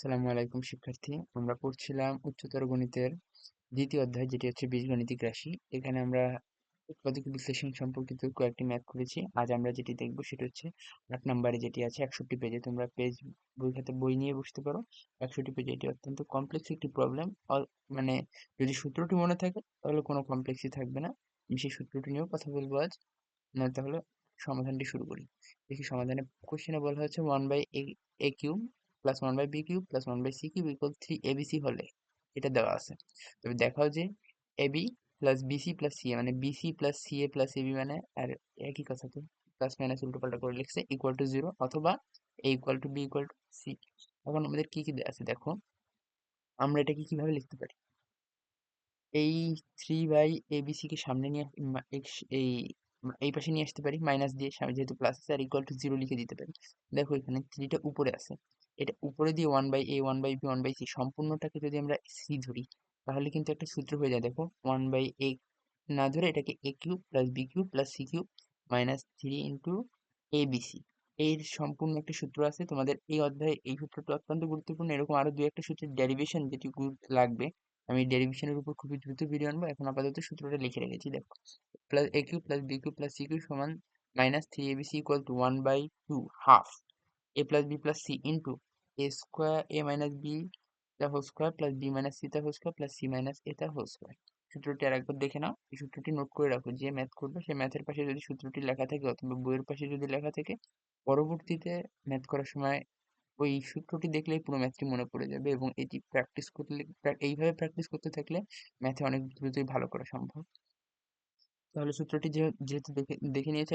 আসসালামু আলাইকুম, শিক্ষার্থী। আমরা পড়ছিলাম উচ্চতর গণিতের দ্বিতীয় অধ্যায়, যেটি হচ্ছে বীজগণিতিক রাশি। এখানে আমরা উৎপাদক বিশ্লেষণ সম্পর্কিত কয়েকটি ম্যাথ করেছি। আজ আমরা যেটি দেখব সেটা হচ্ছে আট নম্বরে যেটি আছে, একষট্টি পেজে তোমরা পেজ বই খাতে, বই নিয়ে বসতে পারো। একষট্টি পেজে এটি অত্যন্ত কমপ্লেক্স একটি প্রবলেম মানে যদি সূত্রটি মনে থাকে, তাহলে কোনো কমপ্লেক্সই থাকবে না। আমি সেই সূত্রটি নিয়েও কথা বলব আজ। না তাহলে সমাধানটি শুরু করি। দেখি সমাধানে কোশ্চেনে বলা হচ্ছে one by A cube plus one by B cube plus one by C cube equal three ABC হলে এটা দেওয়া আছে। তবে দেখাও যে AB plus BC plus C মানে BC plus C A plus AB মানে আর একই কথা তো প্লাস মাইনাস উল্টো পাল্টা করে লিখছে ইকুয়াল টু জিরো অথবা A equal to B equal to C এখন আমাদের কি কি আছে দেখো, আমরা এটাকে কীভাবে লিখতে পারি? এই থ্রি বাই এবিসি কে সামনে নিয়ে এই এই পাশে নিয়ে আসতে পারি মাইনাস দিয়ে যেহেতু প্লাস আছে, আর ইকুয়াল টু জিরো লিখে দিতে পারি। দেখো এখানে থ্রিটা উপরে আছে। এটা উপরে দিয়ে one by A one by B one by C সম্পূর্ণটাকে যদি আমরা সি ধরি, তাহলে কিন্তু একটা সূত্র হয়ে যায়। দেখো ওয়ান বাই এ না ধরে এটাকে A cube plus B cube plus C cube minus three into A B C এর সম্পূর্ণ একটা সূত্র আছে। তোমাদের এই অধ্যায়ে এই সূত্রটা অত্যন্ত গুরুত্বপূর্ণ। এরকম আরও দু একটা সূত্রের ডেরিভেশন যেটি লাগবে। আমি ডেরিভেশনের উপর খুবই দ্রুত ভিডিও আনব। এখন আপাতত সূত্রটা লিখে রেখেছি, দেখো। Plus A cube plus B cube plus C cube সমান minus three A B C equal to one by two half A plus B plus C into A square A minus B তা whole square plus B minus C তা whole square plus C minus A তা whole square সূত্রটি আর একবার দেখে নাও। এই সূত্রটি note করে রাখো যে ম্যাথ করবে, সেই ম্যাথের পাশে যদি সূত্রটি লেখা থাকে অথবা বইয়ের পাশে যদি লেখা থাকে, পরবর্তীতে ম্যাথ করার সময় ওই সূত্রটি দেখলেই পুরো ম্যাথটি মনে পড়ে যাবে এবং এটি প্র্যাকটিস করলে, এইভাবে প্র্যাকটিস করতে থাকলে ম্যাথে অনেক দ্রুতই ভালো করা সম্ভব। তাহলে সূত্রটি যেহেতু দেখে দেখে নিয়েছে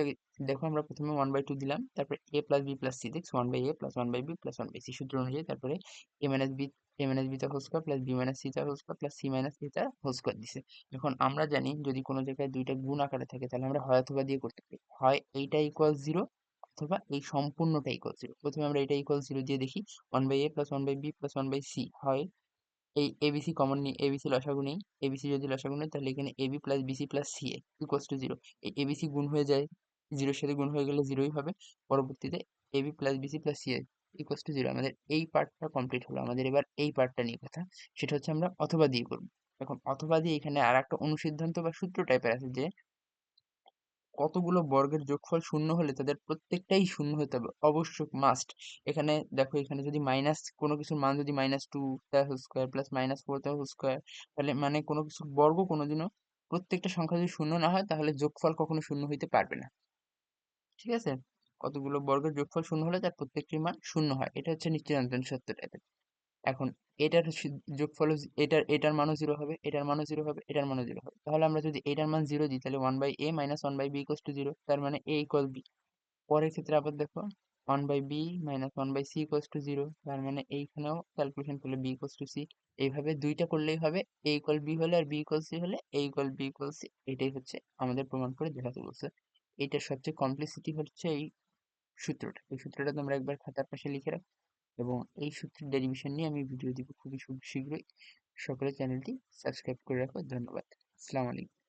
দেখো আমরা প্রথমে ওয়ান বাই টু দিলাম, তারপরে A plus B plus C দেখছি? One by A plus one by B plus one by C সূত্র অনুযায়ী, তারপরে A minus B A minus B তার whole square plus B minus C তার whole square plus C minus A তার whole square দিছে। এখন আমরা জানি যদি কোনো জায়গায় দুইটা গুণ আকারে থাকে, তাহলে আমরা হয় অথবা দিয়ে করতে পারি। হয় এইটা ইকুয়াল জিরো অথবা এই সম্পূর্ণটা ইকুয়াল জিরো প্রথমে আমরা এটা ইকুয়াল জিরো দিয়ে দেখি। One by A plus one by B plus one by C হয় এই এবিসি কমন নিই এবিসি লসাগু নেই এবিসি যদি লসাগু নেই তাহলে এখানে AB plus BC plus C A equals to zero এই এবিসি গুণ হয়ে যায় জিরোর সাথে গুণ হয়ে গেলে জিরোই হবে। পরবর্তীতে AB plus BC plus C A equals to zero আমাদের এই পার্টটা কমপ্লিট হলো। আমাদের এবার এই পার্টটা নিয়ে কথা। সেটা হচ্ছে আমরা অথবা দিয়ে করব। এখন অথবা দিয়ে এখানে আর একটা অনুসিদ্ধান্ত বা সূত্র টাইপের আছে যে কতগুলো বর্গের যোগফল শূন্য হলে তাদের প্রত্যেকটাই শূন্য হতে হবে? অবশ্যক মাস্ট এখানে দেখো, এখানে যদি মাইনাস কোনো কিছুর মান যদি মাইনাস টু তার whole square plus minus four তার হোল স্কোয়ার তাহলে মানে কোনো কিছুর বর্গ কোনোদিনও প্রত্যেকটা সংখ্যা যদি শূন্য না হয়, তাহলে যোগফল কখনো শূন্য হইতে পারবে না। ঠিক আছে? কতগুলো বর্গের যোগফল শূন্য হলে তার প্রত্যেকটির মান শূন্য হয়। এটা হচ্ছে নিশ্চিতান্তন সত্য টাইপের এখন এটার যোগফল এটার এটার মানও জিরো হবে, এটার মানও জিরো হবে, এটার মানও জিরো হবে। তাহলে আমরা যদি এটার মান জিরো দিই, তাহলে one by A minus one by B equals to zero তার মানে এ ইকুয়াল বি পরের ক্ষেত্রে আবার দেখো one by B minus one by C equals to zero তার মানে এইখানেও ক্যালকুলেশন করলে বি ইকোয়াস টু সি এইভাবে দুইটা করলেই হবে এ ইকুয়াল বি হলে আর বি ইকুয়াল সি হলে A equal B equal C এটাই হচ্ছে আমাদের প্রমাণ করে দেখাতে বলছে। এইটার সবচেয়ে কমপ্লিসিটি হচ্ছে এই সূত্রটা। এই সূত্রটা তোমরা একবার খাতার পাশে লিখে রাখো। এবং এই সূত্রের ডেরিভেশন নিয়ে আমি ভিডিও দিব খুবই শীঘ্রই। সকলে চ্যানেলটি সাবস্ক্রাইব করে রাখো। ধন্যবাদ। আসসালামু আলাইকুম।